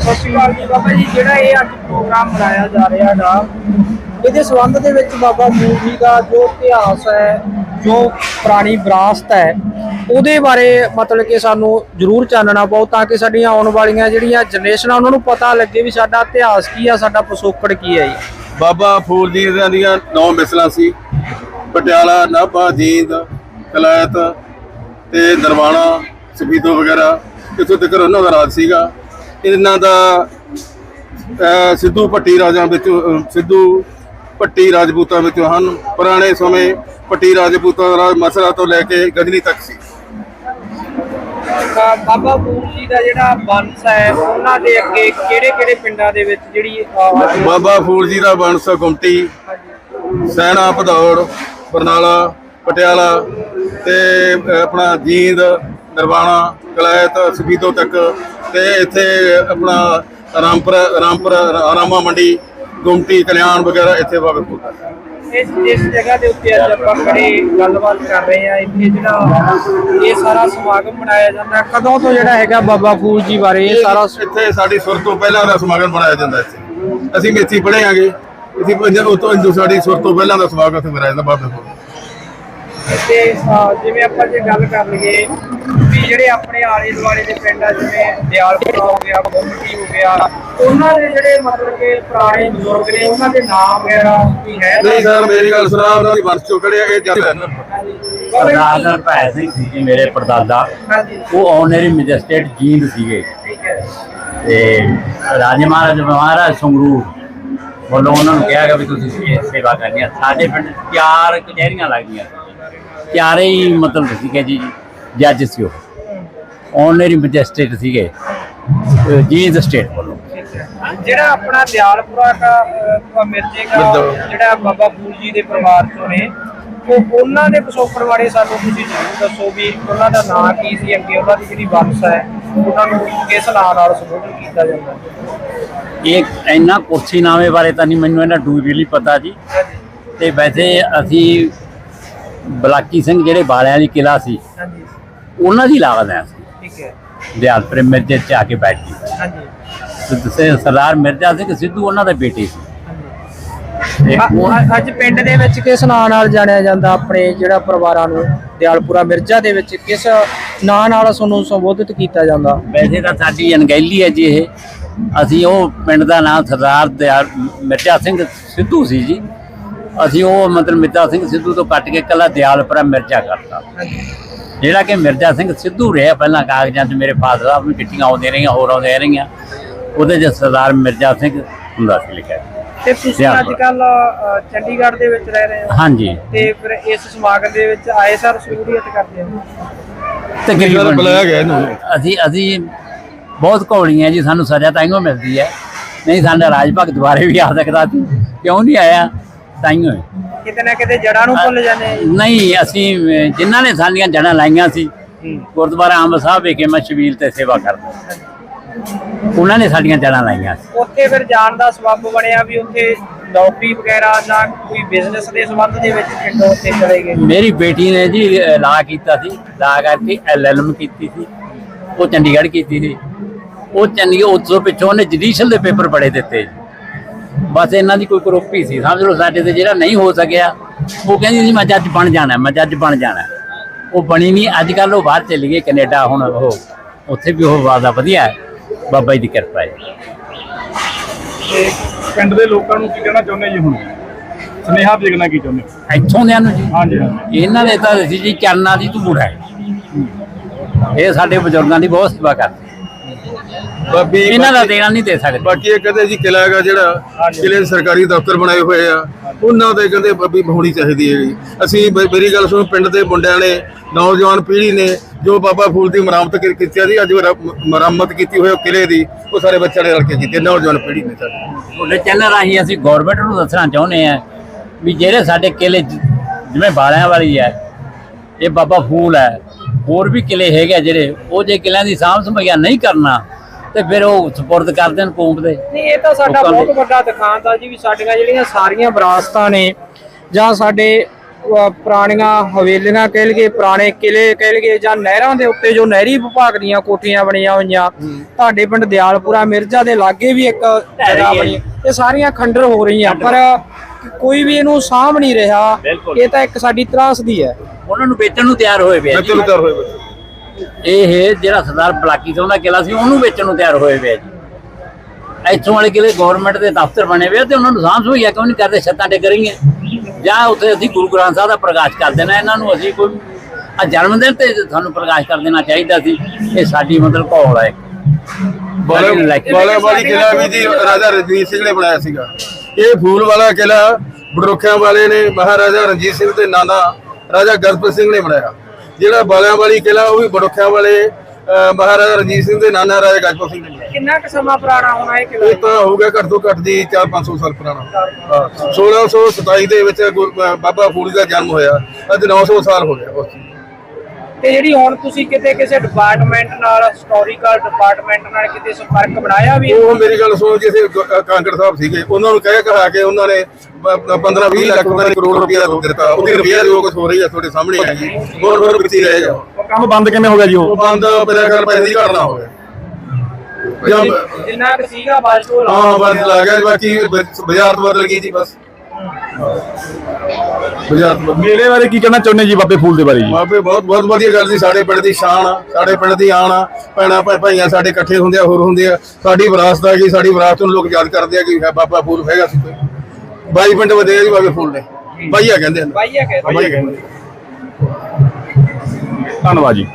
ਸਤਿ ਸ਼੍ਰੀ ਅਕਾਲ ਜੀ ਬਾਬਾ ਜੀ ਜਿਹੜਾ ਇਹ ਅੱਜ ਪ੍ਰੋਗਰਾਮ ਮਨਾਇਆ ਜਾ ਰਿਹਾ ਹੈਗਾ ਇਹਦੇ ਸੰਬੰਧ ਦੇ ਵਿੱਚ ਬਾਬਾ ਫੂਲ ਜੀ ਦਾ ਜੋ ਇਤਿਹਾਸ ਹੈ, ਜੋ ਪੁਰਾਣੀ ਵਿਰਾਸਤ ਹੈ, ਉਹਦੇ ਬਾਰੇ ਮਤਲਬ ਕਿ ਸਾਨੂੰ ਜ਼ਰੂਰ ਚਾਨਣਾ ਪਾਓ ਤਾਂ ਕਿ ਸਾਡੀਆਂ ਆਉਣ ਵਾਲੀਆਂ ਜਿਹੜੀਆਂ ਜਨਰੇਸ਼ਨਾਂ, ਉਹਨਾਂ ਨੂੰ ਪਤਾ ਲੱਗੇ ਵੀ ਸਾਡਾ ਇਤਿਹਾਸ ਕੀ ਆ, ਸਾਡਾ ਪਿਛੋਕੜ ਕੀ ਹੈ ਜੀ। ਬਾਬਾ ਫੂਲ ਜੀ ਦੀਆਂ ਨੌ ਮਿਸਲਾਂ ਸੀ, ਪਟਿਆਲਾ, ਨਾਭਾ, ਜੀਂਦ ਕਲਾਇਤ ਤੇ ਨਰਵਾਣਾ, ਸਫੀਦੋ ਵਗੈਰਾ ਇੱਥੋਂ ਤੱਕ ਉਹਨਾਂ ਦਾ ਰਾਜ ਸੀਗਾ। ਇਹਨਾਂ ਦਾ ਸਿੱਧੂ ਪੱਟੀ ਰਾਜਾਂ ਵਿੱਚ ਸਿੱਧੂ ਪੱਟੀ ਰਾਜਪੂਤਾਂ ਵਿੱਚੋਂ ਹਨ। ਪੁਰਾਣੇ ਸਮੇਂ ਪੱਟੀ ਰਾਜਪੂਤਾਂ ਦਾ ਮਸਰਾ ਤੋਂ ਲੈ ਕੇ ਗਜਨੀ ਤੱਕ ਸੀ। ਬਾਬਾ ਫੂਲ ਜੀ ਦਾ ਜਿਹੜਾ ਵੰਸ਼ ਹੈ ਉਹਨਾਂ ਦੇ ਅੱਗੇ ਕਿਹੜੇ ਕਿਹੜੇ ਪਿੰਡਾਂ ਦੇ ਵਿੱਚ ਜਿਹੜੀ ਬਾਬਾ ਫੂਲ ਜੀ ਦਾ ਵੰਸ਼ ਗੁੰਮਟੀ ਸੈਣਾ ਭਦੌੜ ਬਰਨਾਲਾ ਪਟਿਆਲਾ ਤੇ ਆਪਣਾ ਜੀਂਦ ਨਰਵਾਣਾ ਕਲਾਇਤ ਸਫੀਦੋ ਤੱਕ ਤੇ ਇੱਥੇ ਆਪਣਾ ਰਾਮਪੁਰ ਰਾਮਪੁਰ ਰਾਮਾ ਮੰਡੀ ਗੁੰਮਟੀ ਕਲਿਆਣ ਵਗੈਰਾ ਇੱਥੇ ਵਾਗਰ ਹੁੰਦਾ ਇਸ ਇਸ ਜਗ੍ਹਾ ਦੇ ਉੱਤੇ ਅੱਜ ਆਪਾਂ ਖੜੇ ਗੱਲਬਾਤ ਕਰ ਰਹੇ ਆ ਇੱਥੇ ਜਿਹੜਾ ਇਹ ਸਾਰਾ ਸਮਾਗਮ ਮਨਾਇਆ ਜਾਂਦਾ ਕਦੋਂ ਤੋਂ ਜਿਹੜਾ ਹੈਗਾ ਬਾਬਾ ਫੂਲ ਜੀ ਬਾਰੇ ਇਹ ਸਾਰਾ ਇੱਥੇ ਸਾਡੀ ਸੁਰ ਤੋਂ ਪਹਿਲਾਂ ਦਾ ਸਮਾਗਮ ਬਣਾਇਆ ਜਾਂਦਾ ਇੱਥੇ। ਅਸੀਂ ਮੇਥੀ ਪੜ੍ਹੇ ਆਂਗੇ ਇਥੇ ਪੰਜਾਬ ਤੋਂ ਸਾਡੀ ਸੁਰ ਤੋਂ ਪਹਿਲਾਂ ਦਾ ਸਮਾਗਮ ਇੱਥੇ ਮਨਾਇਆ ਜਾਂਦਾ ਬਾਬੇ ਕੋਲ ਤੇ ਜਿਵੇਂ ਆਪਾਂ ਜੇ ਗੱਲ ਕਰ ਲਈਏ ਵੀ ਜਿਹੜੇ ਆਪਣੇ ਆਲੇ ਦੁਆਲੇ ਦੇ ਪਿੰਡ ਆ ਜਿਵੇਂ ਦਿਆਲਪੁਰਾ ਹੋ ਗਿਆ ਗੁੰਮਟੀ ਹੋ ਗਿਆ ਉਹਨਾਂ ਦੇ ਜਿਹੜੇ ਮਤਲਬ ਕਿ ਪੁਰਾਣੇ ਬਜ਼ੁਰਗ ਨੇ ਉਹਨਾਂ ਦੇ ਨਾਮ ਵਗੈਰਾ ਵੀ ਹੈ ਨਹੀਂ ਸਰ ਮੇਰੀ ਗੱਲ ਸੁਣਾ ਉਹਨਾਂ ਦੀ ਵੰਸ਼ ਚੋਂ ਕੜਿਆ ਇਹ ਜੱਟ ਹਨ ਸਰਦਾਰ ਭੈ ਸਿੰਘ ਸੀ ਜੀ ਮੇਰੇ ਪਰਦਾਦਾ ਉਹ ਆਨਰੇਰੀ ਮੈਜਿਸਟ੍ਰੇਟ ਜੀਂਦ ਸੀਗੇ। ਤੇ ਰਾਜੇ ਮਹਾਰਾਜ ਮਹਾਰਾਜ ਸੰਗਰੂਰ ਵੱਲੋਂ ਉਹਨਾਂ ਨੂੰ ਕਿਹਾ ਗਿਆ ਵੀ ਤੁਸੀਂ ਸੇਵਾ ਕਰਨੀ ਹੈ ਸਾਡੇ ਪਿੰਡ ਚਾਰ ਕਚਹਿਰੀਆਂ ਲੱਗਦੀਆਂ ਚਾਰੇ ਹੀ ਮਤਲਬ ਸੀਗੇ ਜੀ ਜੱਜ ਸੀ ਉਹ ਆਨਰੇਰੀ ਮੈਜਿਸਟ੍ਰੇਟ ਸੀਗੇ ਅਹ ਜੀਂਦ ਸਟੇਟ ਵੱਲੋਂ। ਜਿਹੜਾ ਆਪਣਾ ਦਿਆਲਪੁਰਾ ਦਾ ਅਹ, ਮਿਰਜੇ ਦਾ ਮਿਰਜ਼ਾ। ਜਿਹੜਾ ਬਾਬਾ ਫੂਲ ਜੀ ਦੇ ਪਰਿਵਾਰ ਚੋਂ ਨੇ ਉਹ ਉਹਨਾਂ ਦੇ ਪਿਛੋਕੜ ਬਾਰੇ ਸਾਨੂੰ ਤੁਸੀਂ ਜ਼ਰੂਰ ਦੱਸੋ ਵੀ ਉਹਨਾਂ ਦਾ ਨਾਂ ਕੀ ਸੀ ਅੱਗੇ ਉਹਨਾਂ ਦੀ ਜਿਹੜੀ ਵੰਸ਼ ਹੈ ਉਹਨਾਂ ਨੂੰ ਕਿਸ ਨਾਂ ਨਾਲ ਸੰਬੋਧਨ ਕੀਤਾ ਜਾਂਦਾ ਇਹ ਇੰਨਾ ਕੁਰਸੀਨਾਮੇ ਬਾਰੇ ਤਾਂ ਨਹੀਂ ਮੈਨੂੰ ਇਹਨਾਂ ਡੂਰੀਲੀ ਪਤਾ ਜੀ ਤੇ ਵੈਸੇ ਅਸੀਂ ਬਲਾਕੀ ਸਿੰਘ ਜਿਹੜੇ ਬਾਲਿਆਂ ਦੀ ਕਿਲਾ ਸੀ ਹਾਂਜੀ। ਉਹਨਾਂ ਦੀ ਲਾਗਤ ਹੈ। ਠੀਕ ਹੈ। ਦਿਆਲਪੁਰ ਮਿਰਜ਼ੇ ਚ ਆ ਕੇ ਬੈਠ ਗਏ ਹਾਂਜੀ। ਤੇ ਸਰਦਾਰ ਮਿਰਜ਼ਾ ਸਿੰਘ ਸਿੱਧੂ ਉਹਨਾਂ ਦੇ ਬੇਟੇ ਸੀ। ਅੱਜ ਪਿੰਡ ਦੇ ਵਿੱਚ ਕਿਸ ਨਾਂ ਨਾਲ ਜਾਣਿਆ ਜਾਂਦਾ ਆਪਣੇ ਜਿਹੜਾ ਪਰਿਵਾਰਾਂ ਨੂੰ? ਦਿਆਲਪੁਰਾ ਮਿਰਜ਼ਾ ਦੇ ਵਿੱਚ ਕਿਸ ਨਾਂ ਨਾਲ ਤੁਹਾਨੂੰ ਸੰਬੋਧਿਤ ਕੀਤਾ ਜਾਂਦਾ? ਵੈਸੇ ਤਾਂ ਸਾਡੀ ਅਣਗਹਿਲੀ ਹੈ ਜੀ ਇਹ। ਅਸੀਂ ਉਹ ਪਿੰਡ ਦਾ ਨਾਮ ਸਰਦਾਰ ਦਿਆਲ ਮਿਰਜ਼ਾ ਸਿੰਘ ਸਿੱਧੂ ਸੀ ਜੀ। ਅਸੀਂ ਉਹ ਮਤਲਬ ਮਿਰਜ਼ਾ ਸਿੰਘ ਸਿੱਧੂ ਤੋਂ ਕੱਟ ਕੇ ਕੱਲਾ ਦਿਆਲਪੁਰਾ ਮਿਰਜ਼ਾ ਕਰਤਾ। ਜਿਹੜਾ ਕਿ ਮਿਰਜ਼ਾ ਸਿੰਘ ਸਿੱਧੂ ਰਿਹਾ ਪਹਿਲਾਂ ਕਾਗਜ਼ਾਂ 'ਚ ਮੇਰੇ ਫਾਦਰ ਸਾਹਿਬ ਨੂੰ ਚਿੱਠੀਆਂ ਆਉਂਦੀਆਂ ਰਹੀਆਂ ਹੋਰ ਆਉਂਦੀਆਂ ਰਹੀਆਂ। ਉਹਦੇ 'ਚ ਸਰਦਾਰ ਮਿਰਜ਼ਾ ਸਿੰਘ ਹੁੰਦਾ ਸੀ ਲਿਖਿਆ। ਤੇ ਤੁਸੀਂ। ਅੱਜ ਕੱਲ ਚੰਡੀਗੜ੍ਹ ਦੇ ਵਿੱਚ ਰਹਿ ਰਹੇ ਹੋ? ਹਾਂਜੀ। ਤੇ ਫਿਰ ਇਸ ਸਮਾਗਮ ਦੇ ਵਿੱਚ ਆਏ ਸਰ ਸ਼ਮੂਲੀਅਤ ਕਰਦੇ ਹੋ? ਤਕਰੀਬਨ ਬੁਲਾਇਆ ਗਿਆ ਇਹਨੂੰ। ਅਸੀਂ ਅਸੀਂ ਬਹੁਤ ਘੋਲੀਆਂ ਜੀ ਸਾਨੂੰ ਸਜ਼ਾ ਤਾਈਓ ਮਿਲਦੀ ਹੈ। ਨਹੀਂ ਸਾਡਾ ਰਾਜ ਭਗਤ ਦੁਆਰੇ ਵੀ ਆ ਸਕਦਾ। ਸੀ ਕਿਉਂ ਨਹੀਂ ਆਇਆ? ਤਾਈਓ ਕਿਤੇ ਨਾ ਕਿਤੇ ਜੜਾਂ ਨੂੰ ਭੁੱਲ ਜਾਂਦੇ ਆ ਜੀ। ਨਹੀਂ ਅਸੀਂ ਅਹ, ਜਿਨ੍ਹਾਂ ਨੇ ਸਾਡੀਆਂ ਜੜਾਂ ਲਾਈਆਂ ਸੀ ਗੁਰਦੁਆਰਾ ਅੰਬ ਸਾਹਿਬ ਵਿਖੇ ਮੈਂ ਸ਼ਬੀਲ ਤੇ ਸੇਵਾ ਕਰਦਾ ਉਹਨਾਂ ਨੇ ਸਾਡੀਆਂ ਜੜਾਂ ਲਾਈਆਂ ਸੀ। ਉੱਥੇ ਫਿਰ ਜਾਣ ਦਾ ਸਬੱਬ ਬਣਿਆ ਵੀ ਉੱਥੇ ਨੌਕਰੀ ਵਗੈਰਾ ਜਾਂ ਕੋਈ ਬਿਜ਼ਨਸ ਦੇ ਸੰਬੰਧ ਦੇ ਵਿੱਚ ਪਿੰਡੋਂ ਉੱਥੇ ਚਲੇ ਗਏ। ਮੇਰੀ ਬੇਟੀ ਨੇ ਜੀ ਲਾ ਕੀਤਾ ਸੀ। ਲਾ ਕਰਕੇ ਐਲਐਲਐਮ ਕੀਤੀ ਸੀ। ਉਹ ਚੰਡੀਗੜ੍ਹ ਕੀਤੀ ਸੀ। ਉਹ ਚੰਡੀਗੜ੍ਹ ਉਸ ਤੋਂ ਪਿੱਛੋਂ ਉਹਨੇ ਜੁਡੀਸ਼ੀਅਲ ਦੇ ਪੇਪਰ ਬੜੇ ਦਿੱਤੇ ਜੀ। ਬਸ ਇਹਨਾਂ ਦੀ ਕੋਈ ਕਰੋਪੀ ਸੀ ਸਮਝ ਲਓ ਸਾਡੇ ਤੇ ਜਿਹੜਾ ਨਹੀਂ ਹੋ ਸਕਿਆ ਉਹ ਕਹਿੰਦੀ ਸੀ ਮੈਂ ਜੱਜ ਬਣ ਜਾਣਾ ਮੈਂ ਜੱਜ ਬਣ ਜਾਣਾ। ਉਹ ਬਣੀ ਨਹੀਂ ਅੱਜ ਕੱਲ ਉਹ ਬਾਹਰ ਚਲੀ ਗਈ ਕੈਨੇਡਾ ਹੁਣ ਉਹ ਉੱਥੇ ਵੀ ਉਹ ਵਾਦਾ ਵਧੀਆ ਹੈ ਬਾਬਾ ਜੀ ਦੀ ਕਿਰਪਾ ਹੈ। ਤੇ ਪਿੰਡ ਦੇ ਲੋਕਾਂ ਨੂੰ ਕੀ ਕਹਿਣਾ ਚਾਹੁੰਦੇ ਜੀ ਹੁਣ? ਸੁਨੇਹਾ ਭੇਜਣਾ ਕੀ ਚਾਹੁੰਦੇ? ਇੱਥੋਂ ਦਿਆਂ ਨੂੰ ਜੀ? ਹਾਂਜੀ ਇਹਨਾਂ ਦੇ ਤਾਂ ਸੀ ਜੀ ਚਰਨਾਂ ਦੀ ਧੂੜ ਹੈ। ਇਹ ਸਾਡੇ ਬਜ਼ੁਰਗਾਂ ਦੀ ਬਹੁਤ ਸੇਵਾ ਕਰਦੇ। ਬਾਕੀ ਇਹਨਾਂ ਦਾ ਦੇਣਾ ਨਹੀਂ ਦੇ ਸਕਦੇ। ਬਾਕੀ ਇਹ ਕਹਿੰਦੇ ਜੀ ਕਿਲਾ ਹੈਗਾ ਜਿਹੜਾ। ਕਿਲੇ ਸਰਕਾਰੀ ਦਫ਼ਤਰ ਬਣਾਏ ਹੋਏ ਆ। ਉਹਨਾਂ ਦੇ ਕਹਿੰਦੇ ਬੱਬੀ ਹੋਣੀ ਚਾਹੀਦੀ ਹੈ ਜੀ। ਅਸੀਂ ਬ- ਮੇਰੀ ਗੱਲ ਸੁਣੋ ਪਿੰਡ ਦੇ ਮੁੰਡਿਆਂ ਨੇ ਨੌਜਵਾਨ ਪੀੜ੍ਹੀ ਨੇ ਜੋ ਬਾਬਾ ਫੂਲ ਦੀ ਮਰਾਮਤ ਕੀ- ਕੀਤੀ ਆ ਜੀ ਅੱਜ ਰ- ਮੁਰੰਮਤ ਕੀਤੀ ਹੋਈ ਉਹ ਕਿਲੇ ਦੀ ਉਹ ਸਾਰੇ ਬੱਚਿਆਂ ਨੇ ਰਲ ਕੇ ਕੀਤੀ ਨੌਜਵਾਨ ਪੀੜ੍ਹੀ ਨੇ ਸਾਡੀ। ਉਹਦੇ ਚੈਨਲ ਰਾਹੀਂ ਅਸੀਂ ਗਵਰਨਮੈਂਟ ਨੂੰ ਦੱਸਣਾ ਚਾਹੁੰਦੇ ਆ ਵੀ ਜਿਹੜੇ ਸਾਡੇ ਕਿਲੇ ਜ- ਜਿਵੇਂ ਬਾਲਿਆਂ ਵਾਲੀ ਹੈ ਇਹ ਬਾਬਾ ਫੂਲ ਹੈ। ਹੋਰ ਵੀ ਕਿਲੇ ਹੈਗੇ ਜਿਹੜੇ ਉਹ ਜੇ ਕਿਲਿਆਂ ਦੀ ਸਾਂਭ ਸੰਭਾਲ ਨਹੀਂ ਕਰਨਾ ਤੇ ਫਿਰ ਉਹ ਸਪੁਰਦ ਕਰ ਦੇਣ ਕੌਮ ਦੇ। ਨਹੀਂ ਇਹ ਤਾਂ ਸਾਡਾ ਬਹੁਤ ਦੇ- ਵੱਡਾ ਦਿਖਾਂਤ ਆ ਜੀ ਵੀ ਸਾਡੀਆਂ ਜਿਹੜੀਆਂ ਸਾਰੀਆਂ ਵਿਰਾਸਤਾਂ ਨੇ ਜਾਂ ਸਾਡੇ ਪੁਰਾਣੀਆਂ ਹਵੇਲੀਆਂ ਕਹਿ ਲਈਏ ਪੁਰਾਣੇ ਕਿਲੇ ਕਹਿ ਲਈਏ ਜਾਂ ਨਹਿਰਾਂ ਦੇ ਉੱਤੇ ਜੋ ਨਹਿਰੀ ਵਿਭਾਗ ਦੀਆਂ ਕੋਠੀਆਂ ਬਣੀਆਂ ਹੋਈਆਂ ਤੁਹਾਡੇ ਪਿੰਡ ਦਿਆਲਪੁਰਾ ਮਿਰਜ਼ਾ ਦੇ ਲਾਗੇ ਵੀ ਇੱਕ ਜਗ੍ਹਾ ਬਣੀ। ਇਹ ਸਾਰੀਆਂ ਖੰਡਰ ਹੋ ਰਹੀਆਂ ਪਰ ਕੋਈ ਵੀ ਇਹਨੂੰ ਸਾਂਭ ਨਹੀਂ ਰਿਹਾ। ਇਹ ਤਾਂ ਇੱਕ ਸਾਡੀ ਤਰਾਸਦੀ ਹੈ। ਉਹਨਾਂ ਨੂੰ ਵੇਚਣ ਨੂੰ ਤਿਆਰ ਹੋਏ ਪਏ ਆ ਜੀ। ਵੀ ਤਿਆਰ ਹੋਏ ਬੱਚੇ ਇਹ ਜਿਹੜਾ ਸਰਦਾਰ ਬਲਾਕੀ ਸਿੰਘ ਦਾ ਕਿਲਾ ਸੀ ਉਹਨੂੰ ਵੇਚਣ ਨੂੰ ਤਿਆਰ ਹੋਏ ਪਏ ਆ ਜੀ। ਇੱਥੋਂ ਵਾਲੇ ਕਿਲੇ ਗਵਰਨਮੈਂਟ ਦੇ ਦਫ਼ਤਰ ਬਣੇ ਹੋਏ ਆ ਤੇ ਉਹਨਾਂ ਨੂੰ ਸਾਂਭ ਸੁਈਆ ਕਿਉਂ ਨਹੀਂ ਕਰਦੇ ਛੱਤਾਂ ਡਿੱਗ ਰਹੀਆਂ। ਜਾਂ ਉੱਥੇ ਅਸੀਂ ਗੁਰੂ ਗ੍ਰੰਥ ਸਾਹਿਬ ਦਾ ਪ੍ਰਕਾਸ਼ ਕਰ ਦੇਣਾ ਇਹਨਾਂ ਨੂੰ ਅਸੀਂ ਕੋਈ ਆ ਜਨਮ ਦਿਨ ਤੇ ਸਾਨੂੰ ਪ੍ਰਕਾਸ਼ ਕਰ ਦੇਣਾ ਚਾਹੀਦਾ ਸੀ। ਇਹ ਸਾਡੀ ਮਤਲਬ ਘੋਲ ਹੈ। ਬਾਲੇ। ਬਾਲੇ ਵਾਲੀ ਕਿਲਾ ਵੀ ਜੀ ਰਾਜਾ ਰਣਜੀਤ ਸਿੰਘ ਨੇ ਬਣਾਇਆ ਸੀਗਾ। ਇਹ ਫੂਲ ਵਾਲਾ ਕਿਲਾ ਬੜੋਖਿਆਂ ਵਾਲੇ ਨੇ ਮਹਾਰਾਜਾ ਰਣਜੀਤ ਸਿੰਘ ਦੇ ਨਾਨਾ ਰਾਜਾ ਗਰਪ੍ਰੀਤ ਸਿੰਘ ਨੇ ਬਣਾਇਆ। ਜਿਹੜਾ ਬਾਲਿਆਂ ਵਾਲੀ ਕਿਲਾ ਉਹ ਵੀ ਬੜੋਖਿਆਂ ਵਾਲੇ ਮਹਾਰਾਜਾ ਰਣਜੀਤ ਸਿੰਘ ਦੇ ਨਾਨਾ ਰਾਜਾ ਗਜਪਤ ਸਿੰਘ ਨੇ ਬਣਾਇਆ। ਕਿੰਨਾ ਕੁ ਸਮਾਂ ਪੁਰਾਣਾ ਹੋਣਾ ਇਹ ਕਿਲਾ ਇਹ ਤਾਂ ਹੋ ਗਿਆ ਘੱਟ ਤੋਂ ਘੱਟ ਦੀ 4-500 ਸਾਲ ਪੁਰਾਣਾ। ਹਾਂ 1627 ਦੇ ਵਿੱਚ ਗੁਰ- ਬਾਬਾ ਫੂਲ ਦਾ ਜਨਮ ਹੋਇਆ। ਅੱਜ 900 ਸਾਲ ਹੋ ਗਿਆ ਉਸ ਚੀਜ਼ ਨੂੰ। ਤੇ ਜਿਹੜੀ ਹੁਣ ਤੁਸੀਂ ਕਿਤੇ ਕਿਸੇ ਡਿਪਾਰਟਮੈਂਟ ਨਾਲ ਹਿਸਟੋਰੀਕਲ ਡਿਪਾਰਟਮੈਂਟ ਨਾਲ ਕਿਤੇ ਸੰਪਰਕ ਬਣਾਇਆ ਵੀ ਉਹ ਮੇਰੀ ਗੱਲ ਸੁਣੋ ਜਿਸੇ ਕਾਂਗੜ ਸਾਹਿਬ ਸੀਗੇ। ਉਹਨਾਂ ਨੂੰ ਕਹਿ ਕਹਾ ਕੇ ਉਹਨਾਂ ਨੇ 15-20 ਲੱਖ ਪਤਾ ਨਹੀਂ ਕਰੋੜ ਰੁਪਇਆ ਦਿੱਤਾ। ਉਹਦੀ ਰੁਪਇਆ ਜੋ ਕੁਝ ਹੋ ਰਹੀ ਹੈ ਤੁਹਾਡੇ ਸਾਹਮਣੇ ਹੈ ਜੀ। ਹੋਰ ਹੋਰ ਕਿੱਥੇ ਰਹਿ ਉਹ ਕੰਮ ਬੰਦ ਕਿਵੇਂ ਹੋ ਗਿਆ ਜੀ ਉਹ? ਬੰਦ ਮੇਰਾ ਖਿਆਲ ਪੈਸੇ ਦੀ ਘਟਨਾ ਹੋ ਗਿਆ ਜਾਂ ਜਿੰਨਾ ਕੁ ਸੀਗਾ ਬਾਜਟੋਲ ਹਾਂ ਬਸ ਲੱਗ ਗਿਆ ਬਾਕੀ ਬਾਜ਼ਾਰ ਤੋਂ ਬਦਲ ਗਈ ਜੀ ਬਸ। ਬਾਜ਼ਾਰ ਤੋਂ ਬਦਲ ਮੇਲੇ ਬਾਰੇ ਕੀ ਕਹਿਣਾ ਚਾਹੁੰਦੇ ਜੀ ਬਾਬੇ ਫੂਲ ਦੇ ਬਾਰੇ ਜੀ? ਬਾਬੇ ਬਹੁਤ ਬਹੁਤ ਵਧੀਆ ਗੱਲ ਸੀ ਸਾਡੇ ਪਿੰਡ ਦੀ ਸ਼ਾਨ ਆ ਸਾਡੇ ਪਿੰਡ ਦੀ ਆਣ ਆ। ਭੈਣਾਂ ਭਾਈ ਭਾਈਆਂ ਸਾਡੇ ਇਕੱਠੇ ਹੁੰਦੇ ਆ ਹੋਰ ਹੁੰਦੇ ਆ। ਸਾਡੀ ਵਿਰਾਸਤ ਆ ਗਈ ਸਾਡੀ ਵਿਰਾਸਤ ਨੂੰ ਲੋਕ ਯਾਦ ਕਰਦੇ ਆ ਕਿ ਹੈ ਬਾਬਾ ਫੂਲ ਹੈਗਾ ਸੀ ਕੋਈ। ਬਾਈ ਪਿੰਡ ਵਧੇ ਜੀ ਬਾਬੇ ਫੂਲ ਨੇ ਬਾਈਆ ਕਹਿੰਦੇ ਨੇ ਬਾਈਆ ਕਹਿੰਦੇ ਧੰਨਵਾਦ ਜੀ।